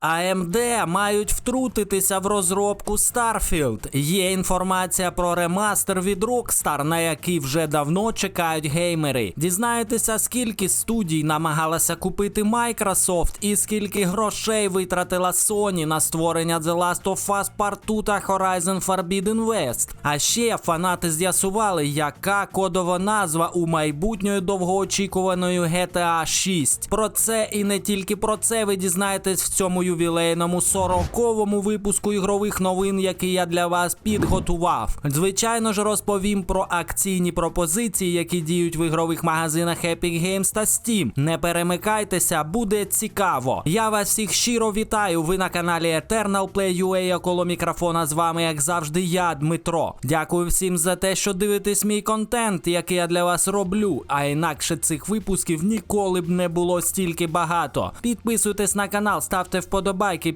AMD мають втрутитися в розробку Starfield. Є інформація про ремастер від Rockstar, на який вже давно чекають геймери. Дізнаєтеся, скільки студій намагалася купити Microsoft і скільки грошей витратила Sony на створення The Last of Us Part 2 та Horizon Forbidden West. А ще фанати з'ясували, яка кодова назва у майбутньої довгоочікуваної GTA 6. Про це і не тільки про це ви дізнаєтесь в цьому ювілейному 40-му випуску ігрових новин, який я для вас підготував. Звичайно ж, розповім про акційні пропозиції, які діють в ігрових магазинах Epic Games та Steam. Не перемикайтеся, буде цікаво. Я вас всіх щиро вітаю. Ви на каналі Eternal Play UA, коло мікрофона з вами, як завжди, я, Дмитро. Дякую всім за те, що дивитесь мій контент, який я для вас роблю. А інакше цих випусків ніколи б не було стільки багато. Підписуйтесь на канал, ставте вподобайки,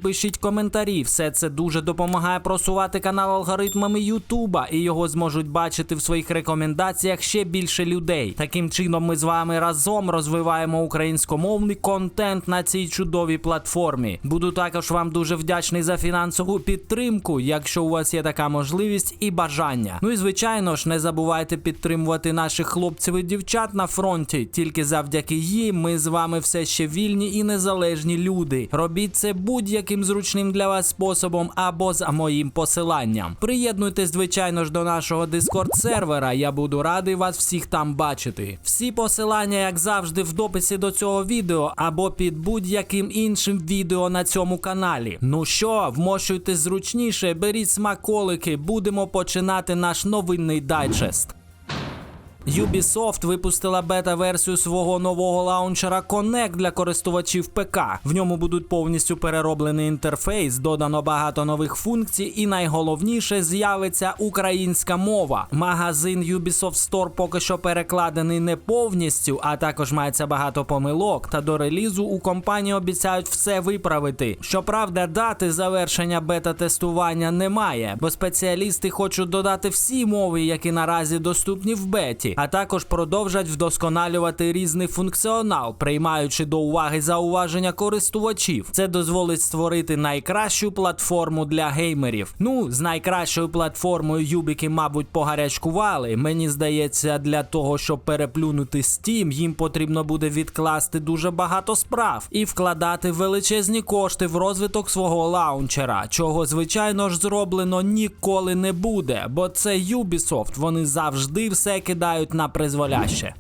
пишіть коментарі. Все це дуже допомагає просувати канал алгоритмами Ютуба, і його зможуть бачити в своїх рекомендаціях ще більше людей. Таким чином, ми з вами разом розвиваємо українськомовний контент на цій чудовій платформі. Буду також вам дуже вдячний за фінансову підтримку, якщо у вас є така можливість і бажання. Ну і звичайно ж, не забувайте підтримувати наших хлопців і дівчат на фронті. Тільки завдяки їм ми з вами все ще вільні і незалежні люди. Робіть це будь-яким зручним для вас способом або за моїм посиланням. Приєднуйтесь, звичайно ж, до нашого дискорд сервера. Я буду радий вас всіх там бачити. Всі посилання, як завжди, в дописі до цього відео або під будь-яким іншим відео на цьому каналі. Ну що, вмощуйтесь зручніше, беріть смаколики, будемо починати наш новинний дайджест. Ubisoft випустила бета-версію свого нового лаунчера Connect для користувачів ПК. В ньому будуть повністю перероблений інтерфейс, додано багато нових функцій, і найголовніше з'явиться українська мова. Магазин Ubisoft Store поки що перекладений не повністю, а також мається багато помилок. Та до релізу у компанії обіцяють все виправити. Щоправда, дати завершення бета-тестування немає, бо спеціалісти хочуть додати всі мови, які наразі доступні в беті а також продовжать вдосконалювати різний функціонал, приймаючи до уваги зауваження користувачів. Це дозволить створити найкращу платформу для геймерів. Ну, з найкращою платформою юбіки, мабуть, погарячкували. Мені здається, для того, щоб переплюнути Steam, їм потрібно буде відкласти дуже багато справ і вкладати величезні кошти в розвиток свого лаунчера, чого звичайно ж зроблено ніколи не буде, бо це Ubisoft, вони завжди все кидають на призволяще.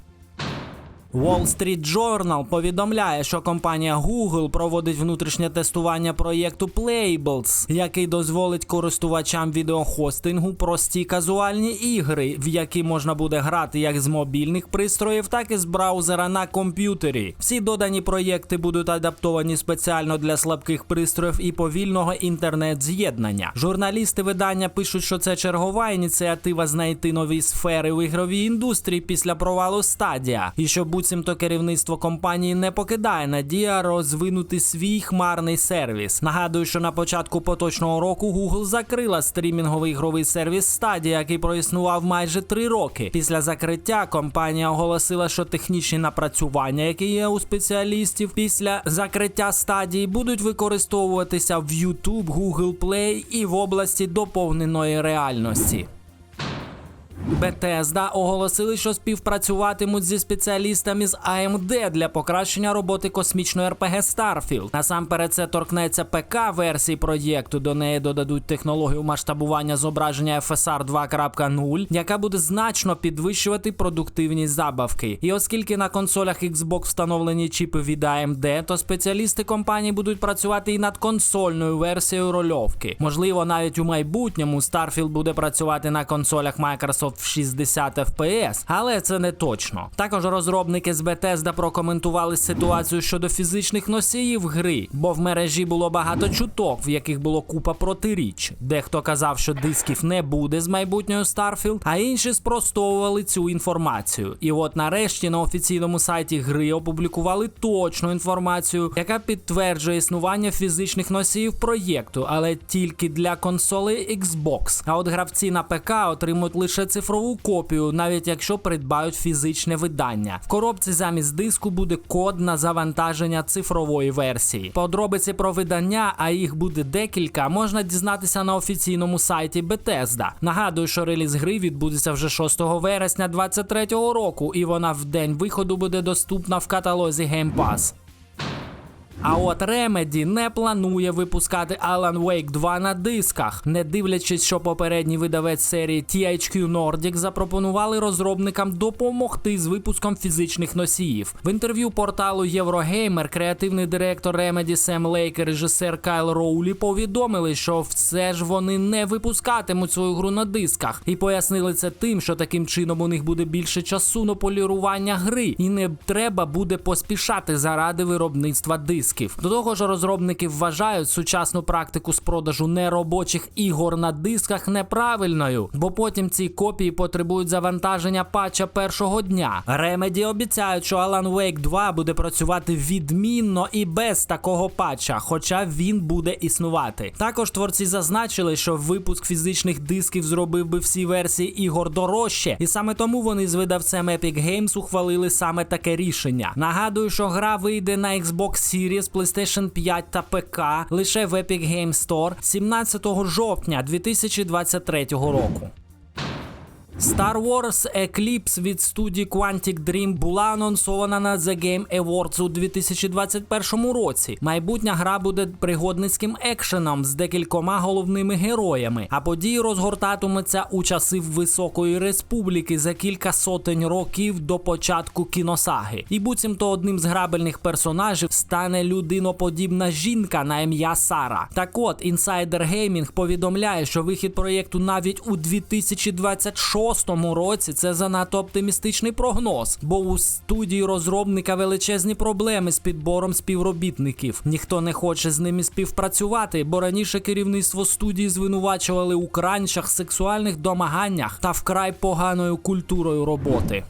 Wall Street Journal повідомляє, що компанія Google проводить внутрішнє тестування проєкту Playbles, який дозволить користувачам відеохостингу прості казуальні ігри, в які можна буде грати як з мобільних пристроїв, так і з браузера на комп'ютері. Всі додані проєкти будуть адаптовані спеціально для слабких пристроїв і повільного інтернет-з'єднання. Журналісти видання пишуть, що це чергова ініціатива знайти нові сфери в ігровій індустрії після провалу стадія, і що буцімто керівництво компанії не покидає надія розвинути свій хмарний сервіс. Нагадую, що на початку поточного року Google закрила стрімінговий ігровий сервіс Stadia, який проіснував майже три роки. Після закриття компанія оголосила, що технічні напрацювання, які є у спеціалістів після закриття стадії, будуть використовуватися в YouTube, Google Play і в області доповненої реальності. Bethesda оголосили, що співпрацюватимуть зі спеціалістами з AMD для покращення роботи космічної RPG Starfield. Насамперед це торкнеться ПК версії проєкту. До неї додадуть технологію масштабування зображення FSR 2.0, яка буде значно підвищувати продуктивність забавки. І оскільки на консолях Xbox встановлені чіпи від AMD, то спеціалісти компанії будуть працювати і над консольною версією рольовки. Можливо, навіть у майбутньому Starfield буде працювати на консолях Microsoft 60 FPS, але це не точно. Також розробники з Bethesda прокоментували ситуацію щодо фізичних носіїв гри, бо в мережі було багато чуток, в яких було купа протиріч. Дехто казав, що дисків не буде з майбутньою Starfield, а інші спростовували цю інформацію. І от нарешті на офіційному сайті гри опублікували точну інформацію, яка підтверджує існування фізичних носіїв проєкту, але тільки для консолей Xbox. А от гравці на ПК отримують лише цифрову цифрову копію, навіть якщо придбають фізичне видання. В коробці замість диску буде код на завантаження цифрової версії. Подробиці про видання, а їх буде декілька, можна дізнатися на офіційному сайті Bethesda. Нагадую, що реліз гри відбудеться вже 6 вересня 2023 року, і вона в день виходу буде доступна в каталозі Game Pass. А от Remedy не планує випускати Alan Wake 2 на дисках, не дивлячись, що попередній видавець серії THQ Nordic запропонували розробникам допомогти з випуском фізичних носіїв. В інтерв'ю порталу Eurogamer креативний директор Remedy Сем Лейк і режисер Кайл Роулі повідомили, що все ж вони не випускатимуть свою гру на дисках, і пояснили це тим, що таким чином у них буде більше часу на полірування гри, і не треба буде поспішати заради виробництва дисків. До того ж, розробники вважають сучасну практику з продажу неробочих ігор на дисках неправильною, бо потім ці копії потребують завантаження патча першого дня. Remedy обіцяють, що Alan Wake 2 буде працювати відмінно і без такого патча, хоча він буде існувати. Також творці зазначили, що випуск фізичних дисків зробив би всі версії ігор дорожче, і саме тому вони з видавцем Epic Games ухвалили саме таке рішення. Нагадую, що гра вийде на Xbox Series, PlayStation 5 та ПК лише в Epic Games Store 17 жовтня 2023 року. Star Wars Eclipse від студії Quantic Dream була анонсована на The Game Awards у 2021 році. Майбутня гра буде пригодницьким екшеном з декількома головними героями, а події розгортатимуться у часи Високої Республіки за кілька сотень років до початку кіносаги. І буцімто одним з грабельних персонажів стане людиноподібна жінка на ім'я Сара. Так от Insider Gaming повідомляє, що вихід проєкту навіть у 2026 році це занадто оптимістичний прогноз, бо у студії розробника величезні проблеми з підбором співробітників. Ніхто не хоче з ними співпрацювати, бо раніше керівництво студії звинувачували у кранчах, сексуальних домаганнях та вкрай поганою культурою роботи.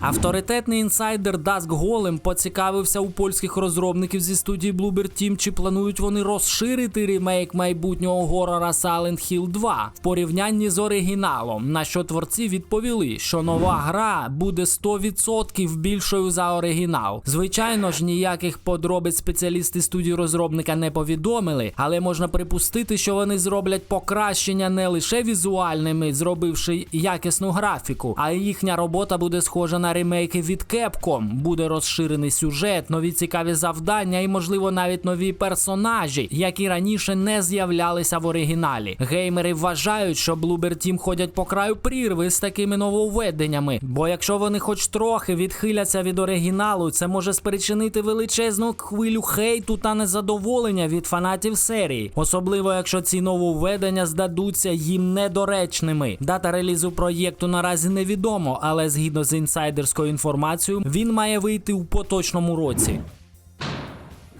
Авторитетний інсайдер Даск Голем поцікавився у польських розробників зі студії Bloober Team, чи планують вони розширити ремейк майбутнього горора Silent Hill 2 в порівнянні з оригіналом. На що творці відповіли, що нова гра буде 100% більшою за оригінал. Звичайно ж, ніяких подробиць спеціалісти студії розробника не повідомили, але можна припустити, що вони зроблять покращення не лише візуальними, зробивши якісну графіку, а їхня робота буде схожа на ремейки від Capcom. Буде розширений сюжет, нові цікаві завдання і, можливо, навіть нові персонажі, які раніше не з'являлися в оригіналі. Геймери вважають, що Bloober Team ходять по краю прірви з такими нововведеннями. Бо якщо вони хоч трохи відхиляться від оригіналу, це може спричинити величезну хвилю хейту та незадоволення від фанатів серії, особливо якщо ці нововведення здадуться їм недоречними. Дата релізу проєкту наразі невідомо, але згідно з інсайдерською інформацією, він має вийти у поточному році.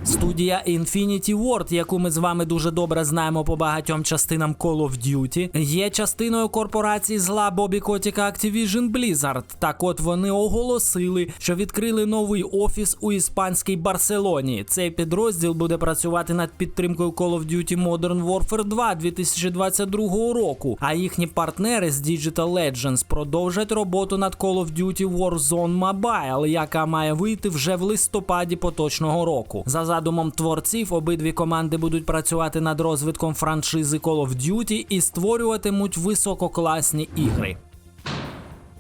Студія Infinity Ward, яку ми з вами дуже добре знаємо по багатьом частинам Call of Duty, є частиною корпорації зла Бобі Котіка Activision Blizzard. Так от вони оголосили, що відкрили новий офіс у іспанській Барселоні. Цей підрозділ буде працювати над підтримкою Call of Duty Modern Warfare 2 2022 року. А їхні партнери з Digital Legends продовжать роботу над Call of Duty Warzone Mobile, яка має вийти вже в листопаді поточного року. За задумом творців, обидві команди будуть працювати над розвитком франшизи Call of Duty і створюватимуть висококласні ігри.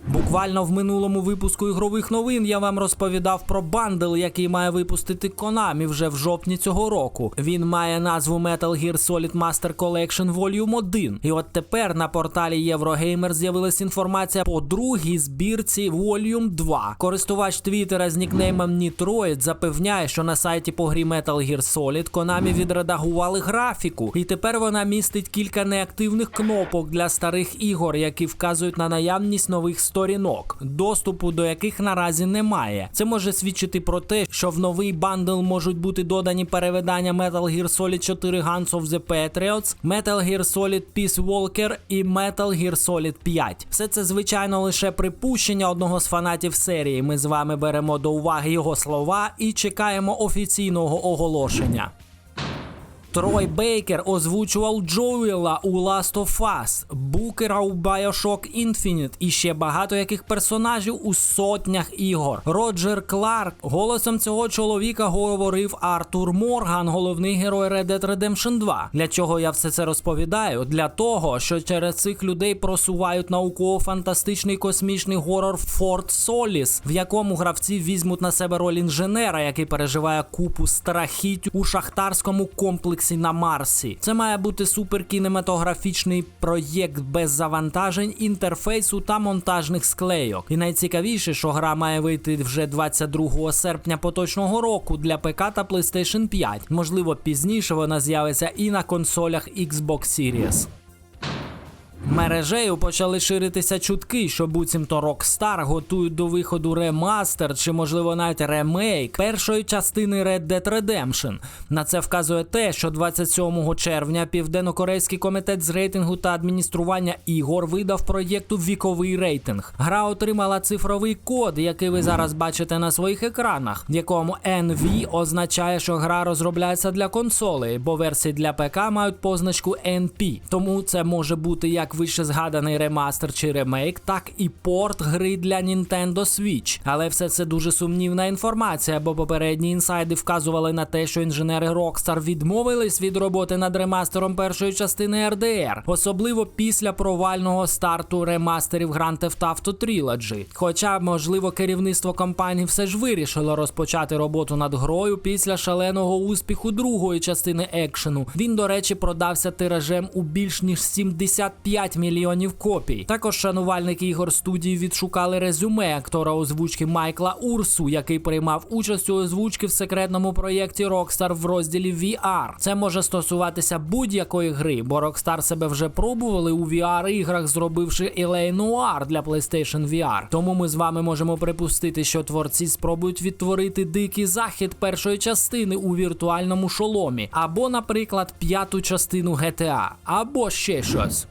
Буквально в минулому випуску ігрових новин я вам розповідав про бандл, який має випустити Konami вже в жовтні цього року. Він має назву Metal Gear Solid Master Collection Volume 1. І от тепер на порталі Eurogamer з'явилась інформація по другій збірці Volume 2. Користувач Твіттера з нікнеймом Nitroid запевняє, що на сайті по грі Metal Gear Solid Konami відредагували графіку, і тепер вона містить кілька неактивних кнопок для старих ігор, які вказують на наявність нових сторінок, доступу до яких наразі немає. Це може свідчити про те, що в новий бандл можуть бути додані перевидання Metal Gear Solid 4 Guns of the Patriots, Metal Gear Solid Peace Walker і Metal Gear Solid 5. Все це звичайно лише припущення одного з фанатів серії. Ми з вами беремо до уваги його слова і чекаємо офіційного оголошення. Трой Бейкер озвучував Джоуела у Last of Us. Бук у Bioshock Infinite і ще багато яких персонажів у сотнях ігор. Роджер Кларк. Голосом цього чоловіка говорив Артур Морган, головний герой Red Dead Redemption 2. Для чого я все це розповідаю? Для того, що через цих людей просувають науково-фантастичний космічний горор Форт Соліс, в якому гравці візьмуть на себе роль інженера, який переживає купу страхіть у шахтарському комплексі на Марсі. Це має бути суперкінематографічний проєкт без завантажень, інтерфейсу та монтажних склейок. І найцікавіше, що гра має вийти вже 22 серпня поточного року для ПК та PlayStation 5. Можливо, пізніше вона з'явиться і на консолях Xbox Series. Мережею почали ширитися чутки, що буцімто Rockstar готують до виходу ремастер чи, можливо, навіть ремейк першої частини Red Dead Redemption. На це вказує те, що 27 червня Південно-Корейський комітет з рейтингу та адміністрування ігор видав проєкту віковий рейтинг. Гра отримала цифровий код, який ви зараз бачите на своїх екранах, в якому NV означає, що гра розробляється для консолей, бо версії для ПК мають позначку NP. Тому це може бути як вище згаданий ремастер чи ремейк, так і порт гри для Nintendo Switch. Але все це дуже сумнівна інформація, бо попередні інсайди вказували на те, що інженери Rockstar відмовились від роботи над ремастером першої частини RDR, особливо після провального старту ремастерів Grand Theft Auto Trilogy. Хоча, можливо, керівництво компанії все ж вирішило розпочати роботу над грою після шаленого успіху другої частини екшену. Він, до речі, продався тиражем у більш ніж 75 мільйонів копій. Також шанувальники ігор студії відшукали резюме актора озвучки Майкла Урсу, який приймав участь у озвучці в секретному проєкті Rockstar в розділі VR. Це може стосуватися будь-якої гри, бо Rockstar себе вже пробували у VR іграх, зробивши LA Noir для PlayStation VR. Тому ми з вами можемо припустити, що творці спробують відтворити дикий захід першої частини у віртуальному шоломі, або, наприклад, п'яту частину GTA, або ще щось.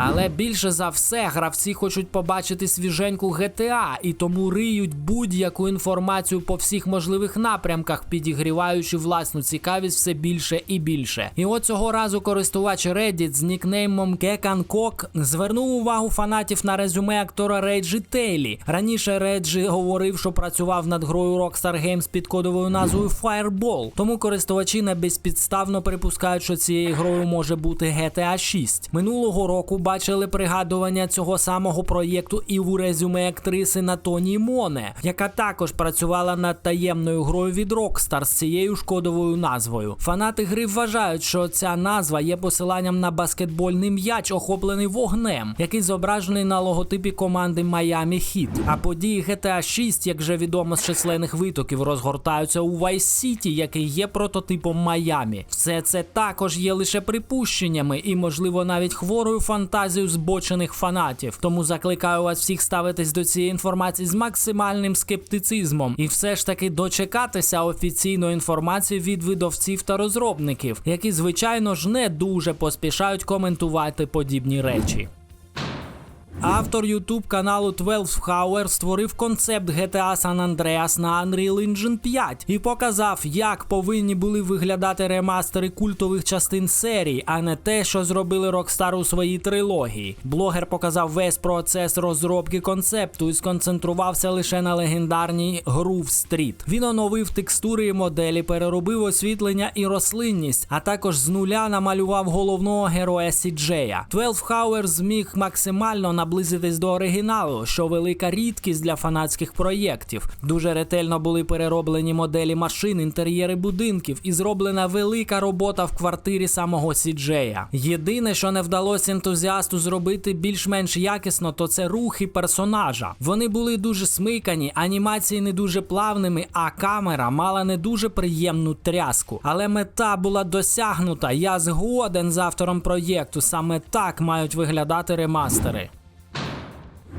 Але більше за все гравці хочуть побачити свіженьку GTA і тому риють будь-яку інформацію по всіх можливих напрямках, підігріваючи власну цікавість все більше і більше. І от цього разу користувач Reddit з нікнеймом Кеканкок звернув увагу фанатів на резюме актора Рейджі Тейлі. Раніше Реджі говорив, що працював над грою Rockstar Games під кодовою назвою Fireball. Тому користувачі не безпідставно припускають, що цією грою може бути GTA 6. Минулого року бачили пригадування цього самого проєкту і у резюме актриси Натоні Моне, яка також працювала над таємною грою від Rockstar з цією шкодовою назвою. Фанати гри вважають, що ця назва є посиланням на баскетбольний м'яч, охоплений вогнем, який зображений на логотипі команди Miami Heat. А події GTA 6, як вже відомо з численних витоків, розгортаються у Vice City, який є прототипом Майамі. Все це також є лише припущеннями і, можливо, навіть хворою фантазією збочених фанатів. Тому закликаю вас всіх ставитись до цієї інформації з максимальним скептицизмом і все ж таки дочекатися офіційної інформації від видавців та розробників, які звичайно ж не дуже поспішають коментувати подібні речі. Автор YouTube каналу 12 Hour створив концепт GTA San Andreas на Unreal Engine 5 і показав, як повинні були виглядати ремастери культових частин серії, а не те, що зробили Rockstar у своїй трилогії. Блогер показав весь процес розробки концепту і сконцентрувався лише на легендарній Groove Street. Він оновив текстури і моделі, переробив освітлення і рослинність, а також з нуля намалював головного героя Сіджея. 12 Hour зміг максимально наблизитись до оригіналу, що велика рідкість для фанатських проєктів. Дуже ретельно були перероблені моделі машин, інтер'єри будинків і зроблена велика робота в квартирі самого Сіджея. Єдине, що не вдалося ентузіасту зробити більш-менш якісно, то це рухи персонажа. Вони були дуже смикані, анімації не дуже плавними, а камера мала не дуже приємну тряску. Але мета була досягнута. Я згоден з автором проєкту. Саме так мають виглядати ремастери.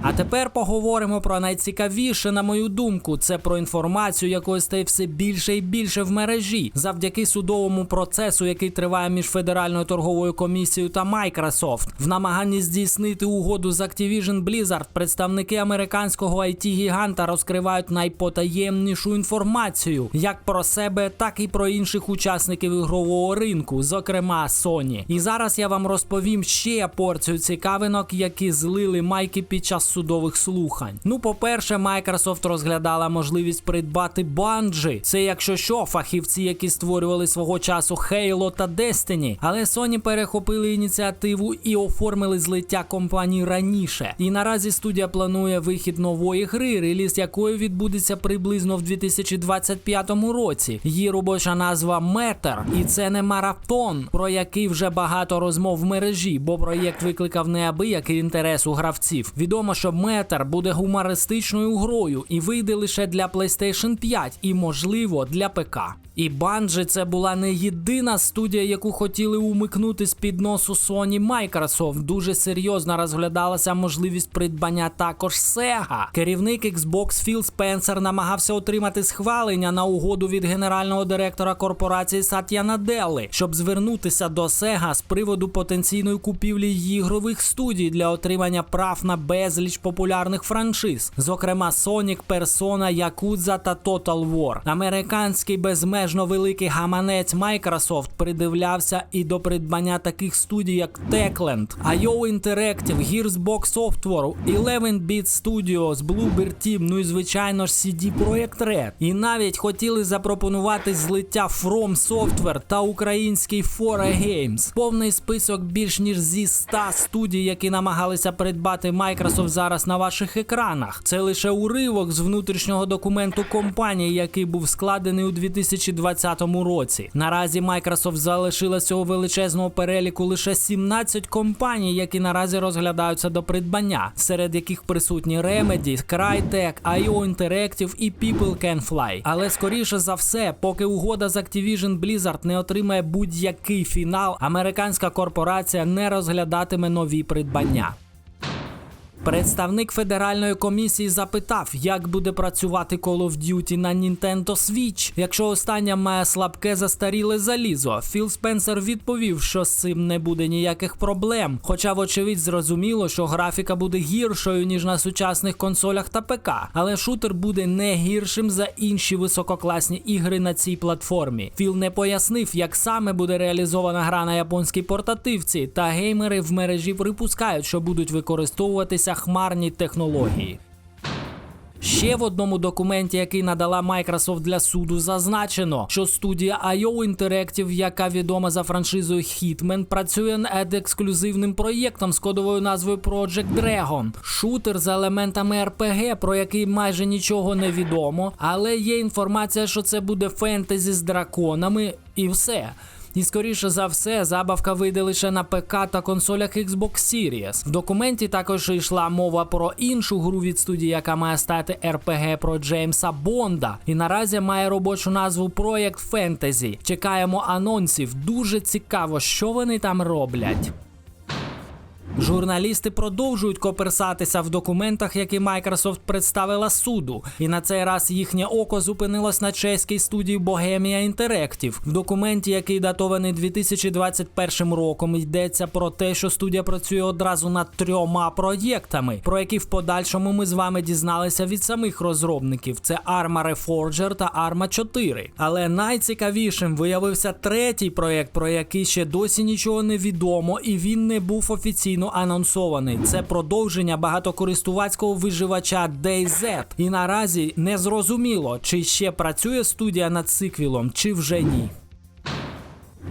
А тепер поговоримо про найцікавіше, на мою думку, це про інформацію, якої стає все більше і більше в мережі, завдяки судовому процесу, який триває між Федеральною торговою комісією та Microsoft. В намаганні здійснити угоду з Activision Blizzard представники американського it гіганта розкривають найпотаємнішу інформацію як про себе, так і про інших учасників ігрового ринку, зокрема Sony. І зараз я вам розповім ще порцію цікавинок, які злили майки під час судових слухань. Ну, по-перше, Microsoft розглядала можливість придбати Bungie. Це, якщо що, фахівці, які створювали свого часу Halo та Destiny. Але Sony перехопили ініціативу і оформили злиття компаній раніше. І наразі студія планує вихід нової гри, реліз якої відбудеться приблизно в 2025 році. Її робоча назва Matter. І це не марафон, про який вже багато розмов в мережі, бо проєкт викликав неабиякий інтерес у гравців. Відомо, що Matter буде гумористичною грою і вийде лише для PlayStation 5 і, можливо, для ПК. І Bungie це була не єдина студія, яку хотіли умикнути з під носу Sony Microsoft. Дуже серйозно розглядалася можливість придбання також Sega. Керівник Xbox Філ Спенсер намагався отримати схвалення на угоду від генерального директора корпорації Сатя Наделли, щоб звернутися до Sega з приводу потенційної купівлі ігрових студій для отримання прав на безліч популярних франшиз, зокрема Sonic, Persona, Yakuza та Total War. Американський безмежно великий гаманець Microsoft придивлявся і до придбання таких студій, як Techland, IO Interactive, Gearsbox Software, 11-Bit Studios, Bloober Team, ну і звичайно ж CD Projekt Red. І навіть хотіли запропонувати злиття From Software та український Fora Games. Повний список більш ніж зі 100 студій, які намагалися придбати Microsoft зараз на ваших екранах. Це лише уривок з внутрішнього документу компанії, який був складений у 2020 році. Наразі Microsoft залишила цього величезного переліку лише 17 компаній, які наразі розглядаються до придбання, серед яких присутні Remedy, Crytek, IO Interactive і People Can Fly. Але скоріше за все, поки угода з Activision Blizzard не отримає будь-який фінал, американська корпорація не розглядатиме нові придбання. Представник федеральної комісії запитав, як буде працювати Call of Duty на Nintendo Switch, якщо остання має слабке застаріле залізо. Філ Спенсер відповів, що з цим не буде ніяких проблем. Хоча, вочевидь, зрозуміло, що графіка буде гіршою ніж на сучасних консолях та ПК, але шутер буде не гіршим за інші висококласні ігри на цій платформі. Філ не пояснив, як саме буде реалізована гра на японській портативці, та геймери в мережі припускають, що будуть використовуватися хмарні технології. Ще в одному документі, який надала Microsoft для суду, зазначено, що студія IO Interactive, яка відома за франшизою Hitman, працює над ексклюзивним проєктом з кодовою назвою Project Dragon. Шутер з елементами RPG, про який майже нічого не відомо, але є інформація, що це буде фентезі з драконами, і все. І скоріше за все, забавка вийде лише на ПК та консолях Xbox Series. В документі також йшла мова про іншу гру від студії, яка має стати RPG про Джеймса Бонда. І наразі має робочу назву Проект Фентезі. Чекаємо анонсів. Дуже цікаво, що вони там роблять. Журналісти продовжують коперсатися в документах, які Microsoft представила суду, і на цей раз їхнє око зупинилось на чеській студії Bohemia Interactive. В документі, який датований 2021 роком, йдеться про те, що студія працює одразу над трьома проєктами, про які в подальшому ми з вами дізналися від самих розробників: це Arma Reforger та Arma 4. Але найцікавішим виявився третій проєкт, про який ще досі нічого не відомо, і він не був офіційно анонсований. Це продовження багатокористувацького виживача DayZ. І наразі не зрозуміло, чи ще працює студія над сиквілом, чи вже ні.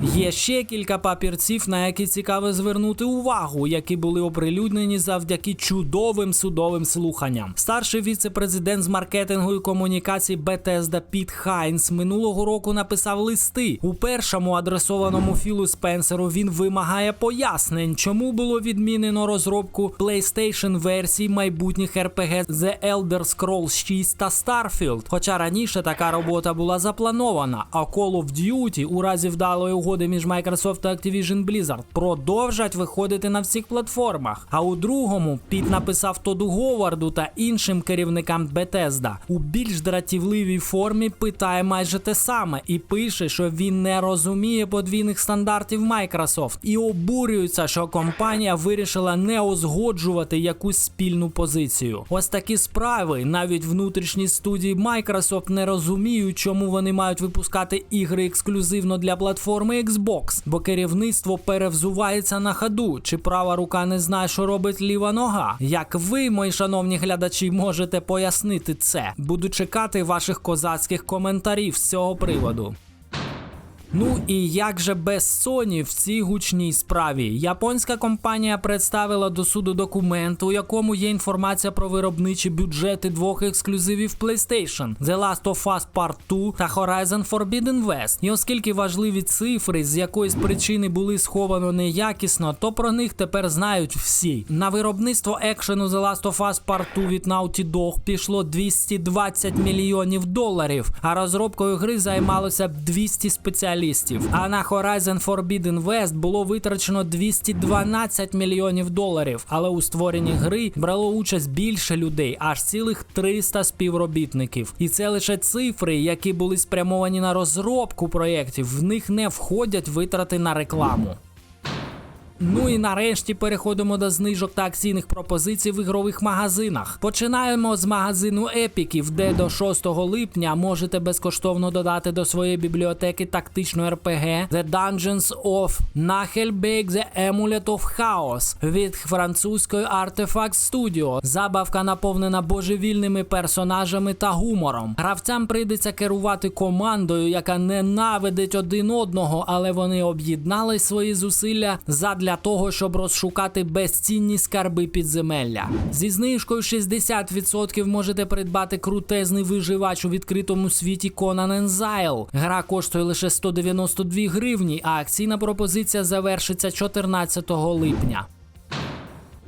Є ще кілька папірців, на які цікаво звернути увагу, які були оприлюднені завдяки чудовим судовим слуханням. Старший віце-президент з маркетингу і комунікацій Bethesda Піт Хайнс минулого року написав листи. У першому адресованому Філу Спенсеру він вимагає пояснень, чому було відмінено розробку PlayStation версій майбутніх RPG The Elder Scrolls 6 та Starfield. Хоча раніше така робота була запланована, а Call of Duty у разі вдалої угоди між Microsoft та Activision Blizzard продовжать виходити на всіх платформах. А у другому Піт написав Тоду Говарду та іншим керівникам Bethesda у більш дратівливій формі питає майже те саме і пише, що він не розуміє подвійних стандартів Microsoft і обурюється, що компанія вирішила не узгоджувати якусь спільну позицію. Ось такі справи навіть внутрішні студії Microsoft не розуміють, чому вони мають випускати ігри ексклюзивно для платформи Xbox, бо керівництво перевзувається на ходу, чи права рука не знає, що робить ліва нога. Як ви, мої шановні глядачі, можете пояснити це? Буду чекати ваших козацьких коментарів з цього приводу. Ну і як же без Sony в цій гучній справі? Японська компанія представила до суду документ, у якому є інформація про виробничі бюджети двох ексклюзивів PlayStation The Last of Us Part 2 та Horizon Forbidden West. І оскільки важливі цифри з якоїсь причини були сховано неякісно, то про них тепер знають всі. На виробництво екшену The Last of Us Part 2 від Naughty Dog пішло 220 мільйонів доларів, а розробкою гри займалося 200 спеціалістів. А на Horizon Forbidden West було витрачено 212 мільйонів доларів. Але у створенні гри брало участь більше людей, аж цілих 300 співробітників. І це лише цифри, які були спрямовані на розробку проєктів. В них не входять витрати на рекламу. Ну і нарешті переходимо до знижок та акційних пропозицій в ігрових магазинах. Починаємо з магазину епіків, де до 6 липня можете безкоштовно додати до своєї бібліотеки тактичну RPG The Dungeons of Nachelbeck The Amulet of Chaos від французької Artifact Studio. Забавка наповнена божевільними персонажами та гумором. Гравцям прийдеться керувати командою, яка ненавидить один одного, але вони об'єднали свої зусилля задля того, щоб розшукати безцінні скарби підземелля. Зі знижкою 60% можете придбати крутезний виживач у відкритому світі Conan Exile. Гра коштує лише 192 гривні, а акційна пропозиція завершиться 14 липня.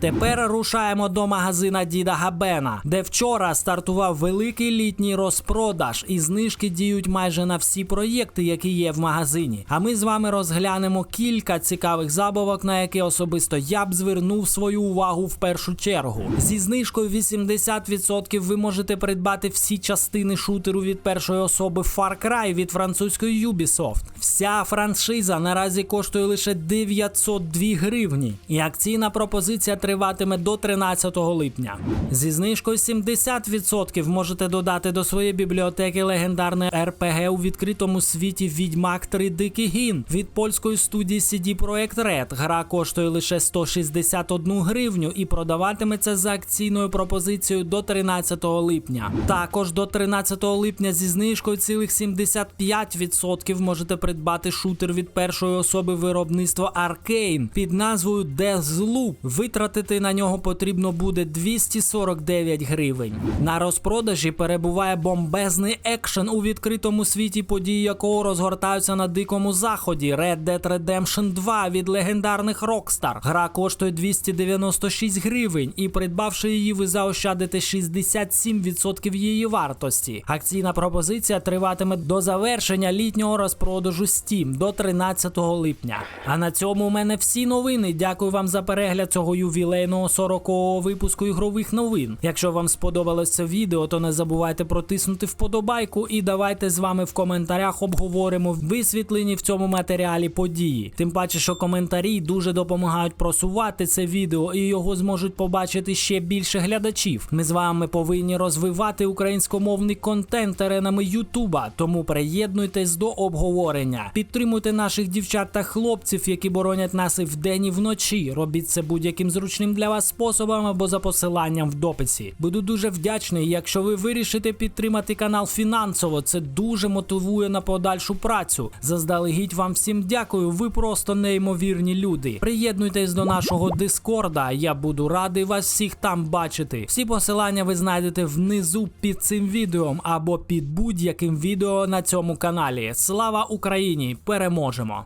Тепер рушаємо до магазина Діда Габена, де вчора стартував великий літній розпродаж, і знижки діють майже на всі проєкти, які є в магазині. А ми з вами розглянемо кілька цікавих забавок, на які особисто я б звернув свою увагу в першу чергу. Зі знижкою 80% ви можете придбати всі частини шутеру від першої особи Far Cry від французької Ubisoft. Вся франшиза наразі коштує лише 902 гривні, і акційна пропозиція триватиме до 13 липня. Зі знижкою 70% можете додати до своєї бібліотеки легендарне RPG у відкритому світі Відьмак 3 Дикий Гін від польської студії CD Projekt Red. Гра коштує лише 161 гривню і продаватиметься за акційною пропозицією до 13 липня. Також до 13 липня зі знижкою цілих 75% можете придбати шутер від першої особи виробництва Arcane під назвою Deathloop. Витратити на нього потрібно буде 249 гривень. На розпродажі перебуває бомбезний екшен у відкритому світі, події якого розгортаються на дикому заході. Red Dead Redemption 2 від легендарних Rockstar. Гра коштує 296 гривень, і придбавши її, ви заощадите 67% її вартості. Акційна пропозиція триватиме до завершення літнього розпродажу Steam до 13 липня. А на цьому у мене всі новини. Дякую вам за перегляд цього ювілейного 40-го випуску ігрових новин. Якщо вам сподобалось це відео, то не забувайте протиснути вподобайку і давайте з вами в коментарях обговоримо висвітлені в цьому матеріалі події. Тим паче, що коментарі дуже допомагають просувати це відео і його зможуть побачити ще більше глядачів. Ми з вами повинні розвивати українськомовний контент теренами Ютуба, тому приєднуйтесь до обговорення. Підтримуйте наших дівчат та хлопців, які боронять нас і вдень, і вночі. Робіть це будь-яким зручним для вас способом або за посиланням в дописі. Буду дуже вдячний, якщо ви вирішите підтримати канал фінансово. Це дуже мотивує на подальшу працю. Заздалегідь вам всім дякую. Ви просто неймовірні люди. Приєднуйтесь до нашого дискорда. Я буду радий вас всіх там бачити. Всі посилання ви знайдете внизу під цим відео або під будь-яким відео на цьому каналі. Слава Україні! Переможемо!